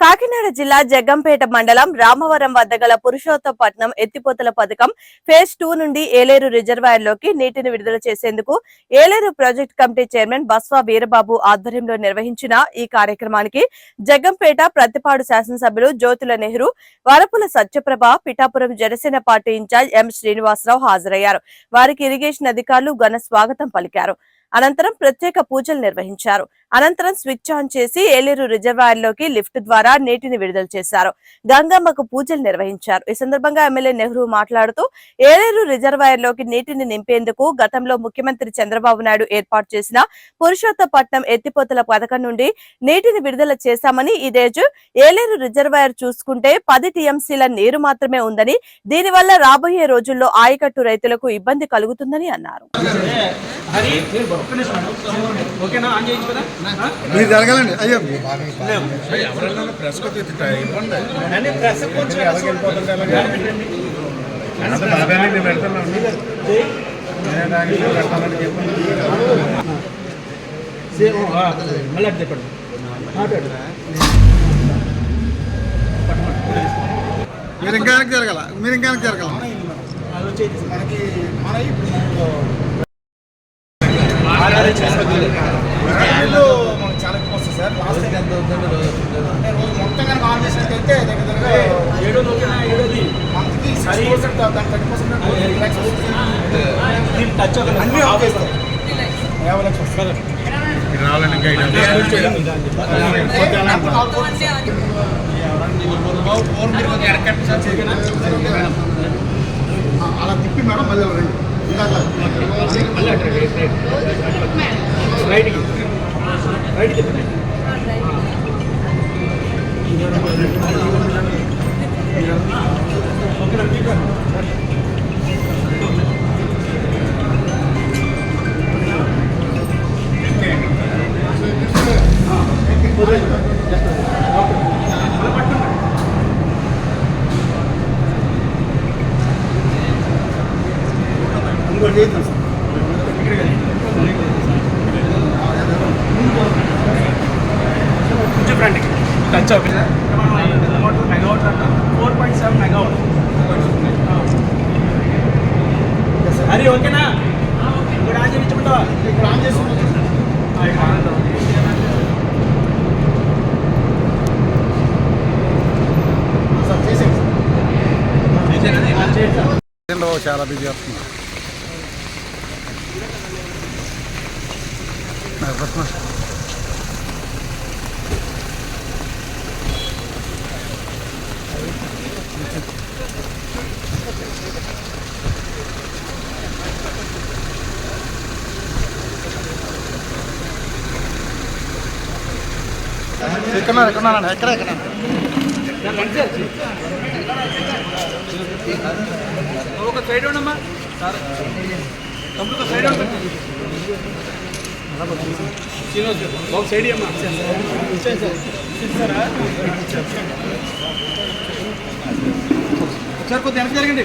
కాకినాడ జిల్లా జగ్గంపేట మండలం రామవరం వద్ద గల పురుషోత్తపట్నం ఎత్తిపోతల పథకం ఫేజ్ టూ నుండి ఏలేరు రిజర్వాయర్లోకి నీటిని విడుదల చేసేందుకు Yeleru project committee chairman Baswa Veerababu ఆధ్వర్యంలో నిర్వహించిన ఈ కార్యక్రమానికి జగ్గంపేట ప్రతిపాడు శాసనసభ్యులు Jyothula Nehru Varupula Satyaprabha Pithapuram Janasena party incharge M Srinivasarao హాజరయ్యారు. వారికి ఇరిగేషన్ అధికారులు ఘన స్వాగతం పలికారు. అనంతరం ప్రత్యేక పూజలు నిర్వహించారు అనంతరం స్విచ్ ఆన్ చేసి ఏలేరు రిజర్వాయర్లోకి లిఫ్ట్ ద్వారా నీటిని విడుదల చేశారు గంగమ్మకు పూజలు నిర్వహించారు ఈ సందర్భంగా ఎమ్మెల్యే నెహ్రూ మాట్లాడుతూ ఏలేరు రిజర్వాయర్లోకి నీటిని నింపేందుకు గతంలో ముఖ్యమంత్రి చంద్రబాబు నాయుడు ఏర్పాటు చేసిన పురుషోత్తపట్నం ఎత్తిపోతల పథకం నుండి నీటిని విడుదల చేశామని ఈ రోజు ఏలేరు రిజర్వాయర్ చూసుకుంటే పది టీఎంసీల నీరు మాత్రమే ఉందని దీనివల్ల రాబోయే రోజుల్లో ఆయకట్టు రైతులకు ఇబ్బంది కలుగుతుందని అన్నారు మీరు జరగాలండి. అయ్యో. ప్రెస్ మళ్ళీ చెప్పండి. మీరు ఇంకా జరగాల. మీరు ఇంకా జరగాల. మనకి మన ఇప్పుడు మనకు చాలా ఎక్కువ వస్తుంది సార్ లాస్ట్ టైం అంటే రోజు మొత్తం కనుక ఆన్ చేసినట్టయితే దగ్గర దగ్గర ఏడోది ఓకేనా ఏడోది మంత్కి సిక్స్ పర్సెంట్ దాని థర్టీ పర్సెంట్ దీన్ని టచ్ అవ్వకండి. అన్నీ ఆఫ్ చేస్తాం యాభై లక్షలు వస్తుంది అలా తిప్పి మేడం మళ్ళీ రండి ఇందాక మళ్ళీ హరి ఓకేనా? ఇప్పుడు ఆన్ చేయించుకుంటావా? ఇప్పుడు ఆన్ చేసి సార్ చేసేయండి సార్ చాలా బిజీ వస్తుంది ఎక్కడ ఎక్కడ ఎక్కడ ఎక్కడ? ఒక సైడ్ ఉండమ్మా. తమ్ముడు సైడ్ ఉండు ఒక సైడ్ అమ్మా ఇస్తారా ఒకసారి కొద్దిగా వెనక్కి జరగండి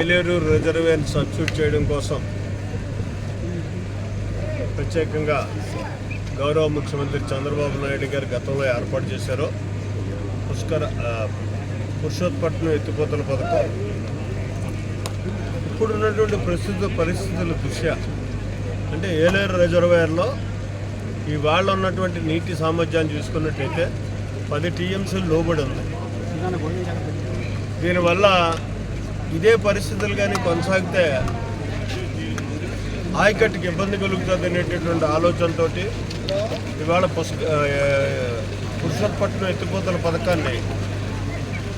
ఏలేరు రిజర్వేర్ సబ్స్టిట్యూట్ చేయడం కోసం ప్రత్యేకంగా గౌరవ ముఖ్యమంత్రి చంద్రబాబు నాయుడు గారు గతంలో ఏర్పాటు చేశారు. పుష్కర పురుషోత్పట్నం ఎత్తిపోతల పథకం. ఇప్పుడున్నటువంటి ప్రస్తుత పరిస్థితుల దృష్ట్యా అంటే ఏలేరు రిజర్వేర్లో ఇవాళ ఉన్నటువంటి నీటి సామర్థ్యాన్ని చూసుకున్నట్టయితే పది టీఎంసీలు లోబడి ఉంది. దీనివల్ల ఇదే పరిస్థితులు కానీ కొనసాగితే ఆయకట్టుకి ఇబ్బంది కలుగుతుంది అనేటటువంటి ఆలోచనతో ఇవాళ పుష్క పురుషోత్పట్నం ఎత్తిపోతల పథకాన్ని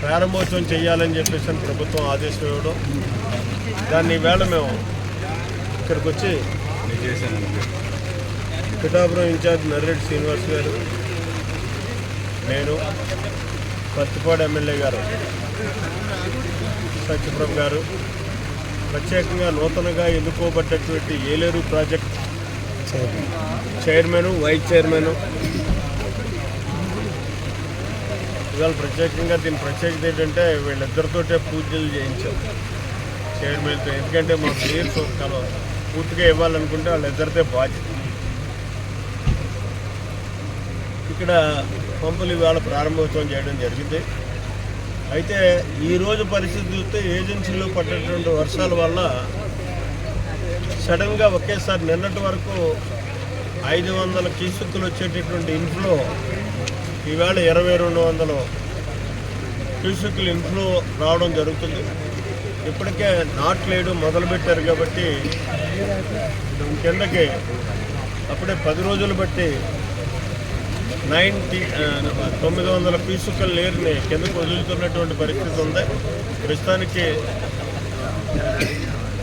ప్రారంభోత్సవం చేయాలని చెప్పేసి అని ప్రభుత్వం ఆదేశం ఇవ్వడం. దాన్ని ఈవేళ మేము ఇక్కడికి వచ్చి పిఠాపురం ఇన్ఛార్జ్ నర్రెడ్డి శ్రీనివాస్ గారు నేను పత్తిపాడు ఎమ్మెల్యే గారు సత్యప్రభు గారు. ప్రత్యేకంగా నూతనంగా ఎన్నుకోబడ్డటువంటి Yeleru project chairman vice chairman. ఇవాళ ప్రత్యేకంగా దీని ప్రత్యేకత ఏంటంటే వీళ్ళిద్దరితోటే పూజలు చేయించాం. చైర్మన్తో ఎందుకంటే మా ప్లేయర్స్ కల పూర్తిగా ఇవ్వాలనుకుంటే వాళ్ళిద్దరితే బాధ్యత. ఇక్కడ పంపులు ఇవాళ ప్రారంభోత్సవం చేయడం జరిగింది. అయితే ఈరోజు పరిస్థితి చూస్తే ఏజెన్సీలో పడ్డటువంటి వర్షాల వల్ల సడన్గా ఒకేసారి నిన్నటి వరకు ఐదు వందల క్యూసెక్కులు వచ్చేటటువంటి ఇన్ఫ్లో ఈవేళ ఇరవై రెండు వందలు క్యూసెక్కులు ఇన్ఫ్లో రావడం జరుగుతుంది. ఇప్పటికే నాట్లేడు మొదలుపెట్టారు కాబట్టి కిందకి అప్పుడే పది రోజులు బట్టి నైన్టీ తొమ్మిది వందల పీసుకల నీరుని కిందకు వదులుతున్నటువంటి పరిస్థితి ఉంది. ప్రస్తుతానికి